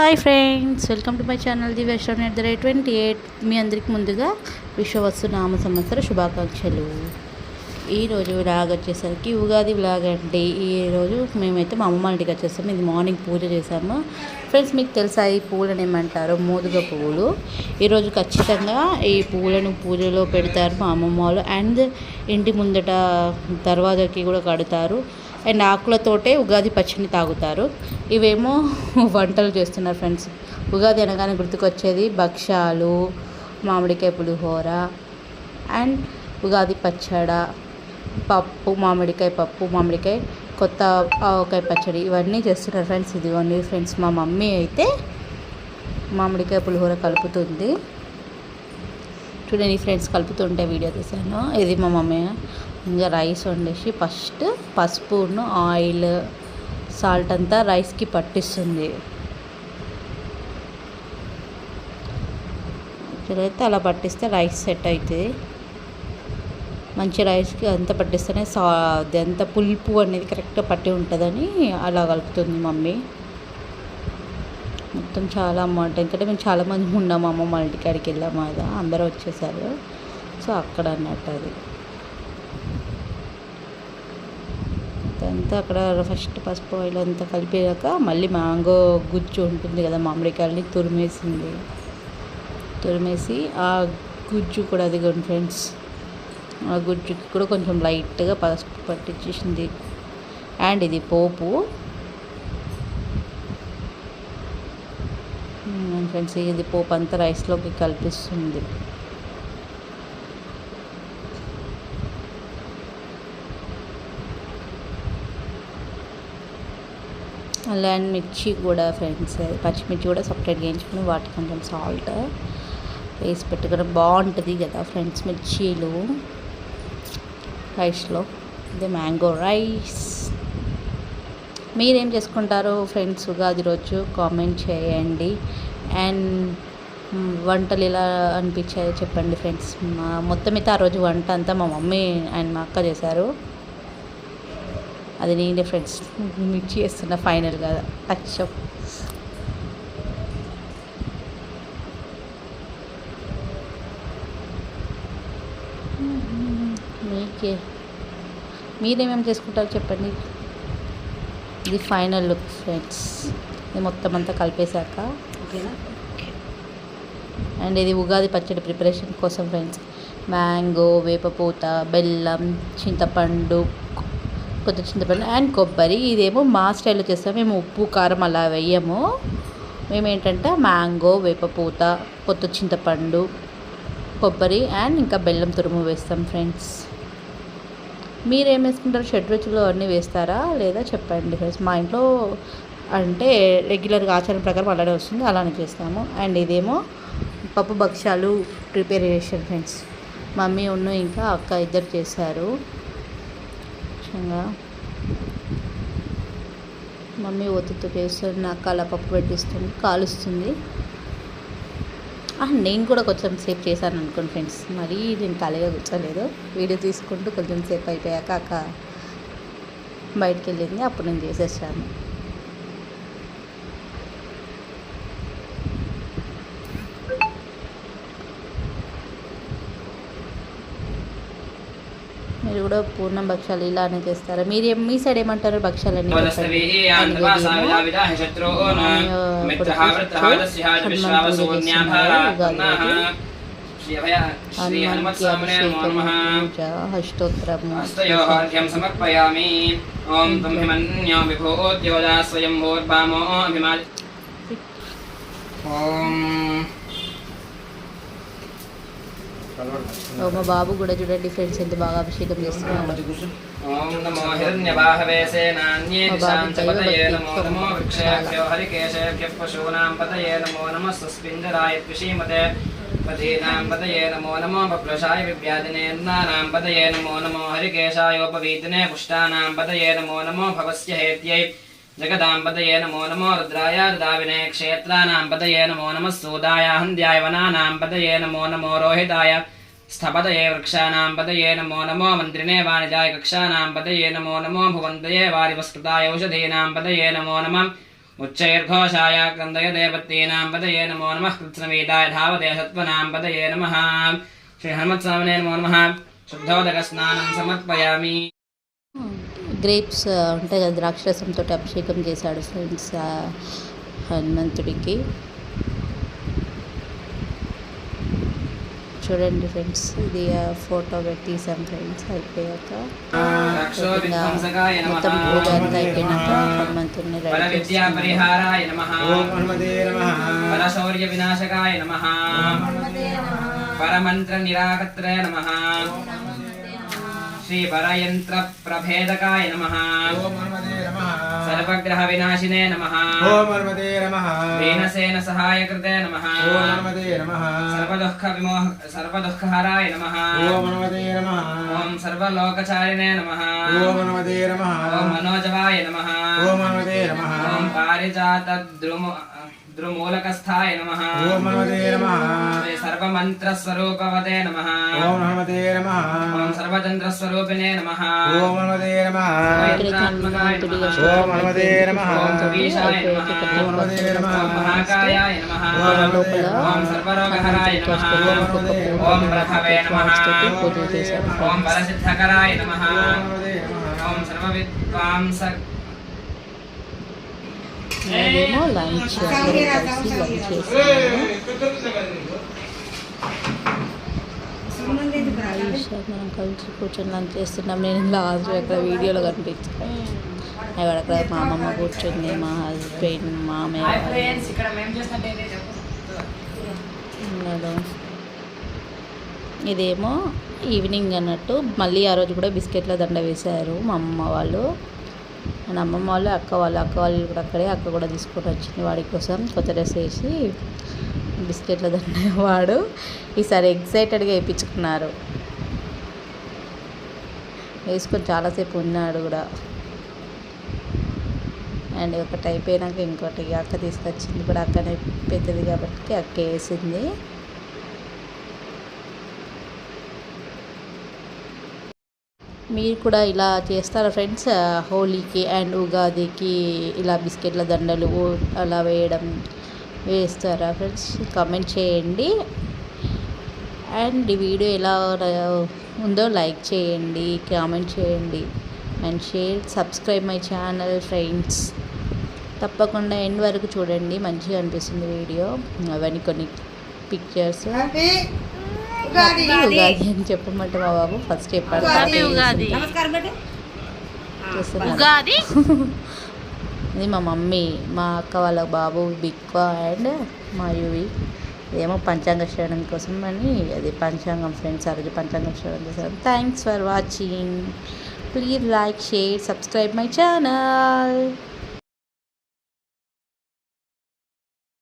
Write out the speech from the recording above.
Hi friends welcome to my channel the western at the rate twenty eight. మీ అందరికీ ముందుగా విశ్వవస్తు నామ సంవత్సర శుభాకాంక్షలు. ఈరోజు వ్లాగ్ వచ్చేసరికి ఉగాది వ్లాగ్ అండి. ఈరోజు మేమైతే మా అమ్మమ్మ ఇంటికి వచ్చేసాము. ఇది మార్నింగ్ పూజ చేసాము ఫ్రెండ్స్ మీకు తెలుసా ఈ పూలను ఏమంటారు? మోదుగ పువ్వులు ఈరోజు ఖచ్చితంగా ఈ పూలను పూజలో పెడతారు మా అమ్మమ్మ వాళ్ళు. అండ్ ఇంటి ముందట దర్వాజాకి కూడా కడతారు. అండ్ ఆకులతోటే ఉగాది పచ్చడిని తాగుతారు. ఇవేమో వంటలు చేస్తున్నారు ఫ్రెండ్స్. ఉగాది అనగానే గుర్తుకొచ్చేది భక్ష్యాలు మామిడికాయ పులిహోర అండ్ ఉగాది పచ్చడ పప్పు మామిడికాయ పప్పు మామిడికాయ కొత్త ఆవకాయ పచ్చడి ఇవన్నీ చేస్తున్నారు ఫ్రెండ్స్. ఇదిగోండి ఫ్రెండ్స్ మా మమ్మీ అయితే మామిడికాయ పులిహోర కలుపుతుంది. చూడండి ఫ్రెండ్స్ కలుపుతుంటే వీడియో తీశాను. ఇది మా మమ్మీ. ఇంకా రైస్ వండేసి ఫస్ట్ పసుపును ఆయిల్ సాల్ట్ అంతా రైస్కి పట్టిస్తుంది. అయితే అలా పట్టిస్తే రైస్ సెట్ అవుతుంది మంచి రైస్కి అంత పట్టిస్తేనే సా అంత పులుపు అనేది కరెక్ట్గా పట్టి ఉంటుందని అలా కలుపుతుంది మమ్మీ. మొత్తం చాలా అమౌంట్ ఎందుకంటే మేము చాలామంది ఉన్నాము అమ్మమ్మ వాళ్ళ ఇంటికాడికి వెళ్ళాము కదా అందరూ వచ్చేసారు. సో అక్కడ అన్నట్టు అది. అంతా అక్కడ ఫస్ట్ పసుపు ఆయిల్ అంతా కలిపాక మళ్ళీ మ్యాంగో గుజ్జు ఉంటుంది కదా మామిడికాయలని తురిమేసింది. తురిమేసి ఆ గుజ్జు కూడా అది ఫ్రెండ్స్ ఆ గుజ్జుకి కూడా కొంచెం లైట్గా పసుపు పట్టించేసింది అండ్ ఇది పోపు. ఫ్రెండ్స్ ఇది పోపు అంతా రైస్లోకి కలిపిస్తుంది. అలా అండ్ మిర్చి కూడా ఫ్రెండ్స్ పచ్చిమిర్చి కూడా సపరేట్గా వేయించుకుని వాటికి కొంచెం సాల్ట్ వేసి పెట్టుకుని బాగుంటుంది కదా ఫ్రెండ్స్ మిర్చీలు. రైస్లో ఇది మ్యాంగో రైస్ మీరేం చేసుకుంటారో ఫ్రెండ్స్ ఉగాది రోజు? కామెంట్ చేయండి. అండ్ వంటలు ఎలా అనిపించాయో చెప్పండి ఫ్రెండ్స్. మొత్తం అయితే ఆ రోజు వంట అంతా మా మమ్మీ అండ్ మా అక్క చేశారు. అది నేనే ఫ్రెండ్స్ మిర్చి చేస్తున్న ఫైనల్ కదా అచ్చం మీకే. మీరేమేమి చేసుకుంటారో చెప్పండి. ఇది ఫైనల్ లుక్ ఫ్రెండ్స్ ఇది మొత్తం అంతా కలిపేశాక ఓకేనా? అండ్ ఇది ఉగాది పచ్చడి ప్రిపరేషన్ కోసం ఫ్రెండ్స్ మ్యాంగో వేపపూత బెల్లం చింతపండు కొంచెం చింతపండు అండ్ కొబ్బరి. ఇదేమో మా స్టైల్లో చేస్తాం. మేము ఉప్పు కారం అలా వేయము. మేము ఏంటంటే మ్యాంగో వేపపూత కొత్త చింతపండు కొబ్బరి అండ్ ఇంకా బెల్లం తురుము వేస్తాం ఫ్రెండ్స్ మీరు ఏం వేసుకుంటారు షడ్రుచులు అన్నీ వేస్తారా? లేదా చెప్పండి ఫ్రెండ్స్ మా ఇంట్లో అంటే రెగ్యులర్గా ఆచారం ప్రకారం అలానే వస్తుంది. అలానే చేస్తాము. అండ్ ఇదేమో పప్పు భక్ష్యాలు ప్రిపరేషన్ ఫ్రెండ్స్ మమ్మీ ఉన్ను ఇంకా అక్క ఇద్దరు చేశారు. కొంచెంగా మమ్మీ ఒత్తుతో చేస్తుంది నాకు అలా పప్పు పెట్టిస్తుంది కాలుస్తుంది. నేను కూడా కొంచెం సేపు చేశాను అనుకోండి ఫ్రెండ్స్. మరీ నేను ఖాళీగా కూర్చోలేదు. వీడియో తీసుకుంటూ కొంచెం సేపు అయిపోయాక అక్క బయటికి వెళ్ళింది. అప్పుడు నేను చేసేసాను. మీరు కూడా పూర్ణం భక్ష్యాలు ఇలానే చేస్తారా మీరు ఏం- మీ సైడ్ ఏమంటారు భక్ష్యాలని అష్టోత్తరము హస్తయోర్ఘ్యం సమర్పయామి ఓం తం హిమన్యో విభూత్యోజా స్వయం భూర్భామో అభిమా ఓం మా బాబు కూడా చూడండి ఫ్రెండ్స్ ఎంత బాగా అభిషేకం చేస్తున్నాడు ఓం నమో హిరణ్యవాహవే సేనాన్యే దిశాం చ పతయే నమో నమో వృక్షేభ్యో హరికేశేభ్యః పశూనాం పతయే నమో నమః స్వస్మింజరాయ కృషీమతే పతీనాం పతయే నమో నమో బప్లశాయ వివ్యాధినేన్నానాం పతయే నమో నమో హరికేశాయోపవీతినే పుష్టానాం పతయే నమో నమో భవస్య హేత్యై जगदाम्बदये नमो नमो रुद्राय रुदाविने क्षेत्राणां पदये नमो नमः सूदाय हन्द्याय वनानां पदये नमो नमो रोहिताय स्थपदये वृक्षाणां पदये नमो नमो मन्त्रिणे वाणिजाय कक्षाणां पदये नमो नमो भुवन्तये वारिवस्कृताय औषधीनां पदये नमो नमः उच्चैर्घोषाय क्रन्दय देवतीनां पदये नमो नमः कृत्स्नवीताय धावते सत्त्वनां पदये नमः श्रीहनुमत्स्वामिने नमो नमः शुद्धोदकस्नानं समर्पयामि గ్రేప్స్ ఉంటాయి కదా ద్రాక్షరసంతో అభిషేకం చేశాడు ఫ్రెండ్స్ హనుమంతుడికి. చూడండి ఫ్రెండ్స్ ఇది ఫోటో పెట్టి తీసాం ఫ్రెండ్స్ అయిపోయాక. మొత్తం పూజ అంతా అయిపోయినాక హనుమంతుడిని రెడీ పరమంత్ర నిరాకత్రయ నమ श्रीपरयन्त्रप्रभेदकाय नमः सर्वग्रहविनाशिने नमः दीनसेन सहायकृते नमः सर्वदुःखविमोह सर्वदुःखहराय नमः ॐ सर्वलोकचारिणे नमः ॐ मनोजवाय नमः ॐ पारिजातद्रुम द्रुमूलकस्थाय नमः ॐ हनुमते नमः सर्वमन्त्रस्वरूपवते नमः ॐ हनुमते नमः ॐ सर्वचन्द्रस्वरूपिणे नमः ॐ हनुमते नमः ॐ हनुमते नमः ॐ कवीशाय नमः ॐ हनुमते नमः ॐ महाकायाय नमः ॐ सर्वरोगहराय नमः ॐ प्रथवे नमः ॐ बलसिद्धकराय नमः ॐ सर्वविद्वांसक అదేమో లంచ్ కలిసి లంచ్ మనం కలిసి కూర్చొని లంచ్ చేస్తున్నాం నేను లాస్ట్ అక్కడ వీడియోలో కనిపించాను అక్కడ అక్కడ మా అమ్మమ్మ కూర్చుంది మా హస్బెండ్ ఉన్నారు. ఇదేమో ఈవినింగ్ అన్నట్టు మళ్ళీ ఆ రోజు కూడా బిస్కెట్ల దండ వేశారు మా అమ్మ వాళ్ళు. మన అమ్మమ్మ వాళ్ళు అక్క వాళ్ళు అక్క వాళ్ళు కూడా అక్కడే అక్క కూడా తీసుకొని వచ్చింది వాడి కోసం. కొత్త డ్రెస్ వేసి బిస్కెట్ల దండ వాడు. ఈసారి ఎగ్జైటెడ్గా వేయించుకున్నారు. వేసుకొని చాలాసేపు ఉన్నాడు కూడా. అండ్ ఒకటి అయిపోయినాక ఇంకోటి అక్క తీసుకొచ్చింది కూడా అక్కనే పెద్దది కాబట్టి అక్క వేసింది. మీరు కూడా ఇలా చేస్తారా ఫ్రెండ్స్? హోలీకి అండ్ ఉగాదికి ఇలా బిస్కెట్ల దండలు అలా వేయడం వేస్తారా ఫ్రెండ్స్? కామెంట్ చేయండి. అండ్ ఈ వీడియో ఎలా ఉందో లైక్ చేయండి కామెంట్ చేయండి. And share subscribe my channel friends. తప్పకుండా ఎండ్ వరకు చూడండి. మంచిగా అనిపిస్తుంది వీడియో. అవన్నీ కొన్ని పిక్చర్స్. ఉగాది. ఉగాది అని చెప్పమంటే మా బాబు ఫస్ట్ చెప్పాడు. ఉగాది, ఉగాది. నమస్కారం పెట్టు చేస్తున్నాడు. ఉగాది. ఇది మా మమ్మీ మా అక్క వాళ్ళ బాబు బిక్వా అండ్ మా యువి. ఏమో పంచాంగ శ్రవణం కోసం అని అది పంచాంగం ఫ్రెండ్స్ ఆ రోజు పంచాంగం శ్రవణం చేశారు. Thanks for watching please like share subscribe my channel